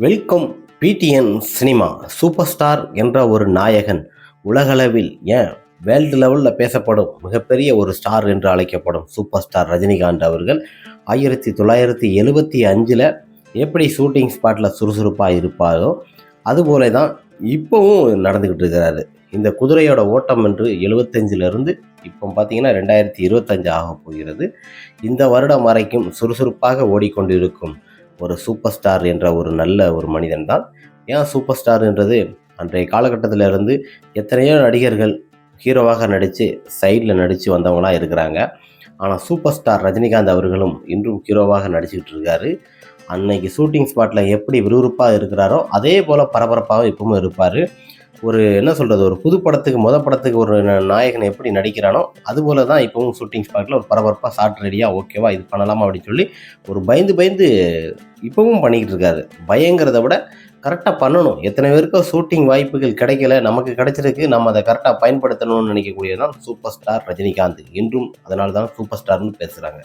Welcome PTN cinema super star என்ற ஒரு நாயகன் உலகளவில் ஏன் வேர்ல்டு லெவலில் பேசப்படும் மிகப்பெரிய ஒரு ஸ்டார் என்று அழைக்கப்படும் சூப்பர் ஸ்டார் ரஜினிகாந்த் அவர்கள் ஆயிரத்தி தொள்ளாயிரத்தி எழுபத்தி அஞ்சில் எப்படி ஷூட்டிங் ஸ்பாட்டில் சுறுசுறுப்பாக இருப்பாரோ அதுபோல தான் இப்போவும் நடந்துக்கிட்டு இருக்கிறாரு. இந்த குதிரையோட ஓட்டம் என்று எழுபத்தஞ்சிலிருந்து இப்போ பார்த்தீங்கன்னா ரெண்டாயிரத்தி இருபத்தஞ்சு ஆக போகிறது. இந்த வருடம் வரைக்கும் சுறுசுறுப்பாக ஓடிக்கொண்டிருக்கும் ஒரு சூப்பர் ஸ்டார் என்ற ஒரு நல்ல ஒரு மனிதன் தான் ஏன் சூப்பர் ஸ்டார்ன்றது அன்றைய காலகட்டத்தில் இருந்து எத்தனையோ நடிகர்கள் ஹீரோவாக நடித்து சைடில் நடித்து வந்தவங்களாம் இருக்கிறாங்க. ஆனால் சூப்பர் ஸ்டார் ரஜினிகாந்த் அவர்களும் இன்றும் ஹீரோவாக நடிச்சுக்கிட்டு இருக்காரு. அன்னைக்கு ஷூட்டிங் ஸ்பாட்டில் எப்படி விறுவிறுப்பாக இருக்கிறாரோ அதே போல் பரபரப்பாகவும் இப்பவும் இருப்பார். ஒரு என்ன சொல்கிறது ஒரு புது படத்துக்கு முத படத்துக்கு ஒரு நாயகன் எப்படி நடிக்கிறானோ அதுபோல தான் இப்போவும் ஷூட்டிங் ஸ்பாட்டில் ஒரு பரபரப்பாக ஷார்ட் ரெடியாக ஓகேவா இது பண்ணலாமா அப்படின்னு சொல்லி ஒரு பயந்து பயந்து இப்போவும் பண்ணிக்கிட்டு இருக்காரு. பயங்கிறத விட கரெக்டாக பண்ணணும். எத்தனை பேருக்கும் ஷூட்டிங் வாய்ப்புகள் கிடைக்கல நமக்கு கிடைச்சிருக்கு நம்ம அதை கரெக்டாக பயன்படுத்தணும்னு நினைக்கக்கூடியது தான் சூப்பர் ஸ்டார் ரஜினிகாந்த். என்றும் அதனால தான் சூப்பர் ஸ்டார்னு பேசுகிறாங்க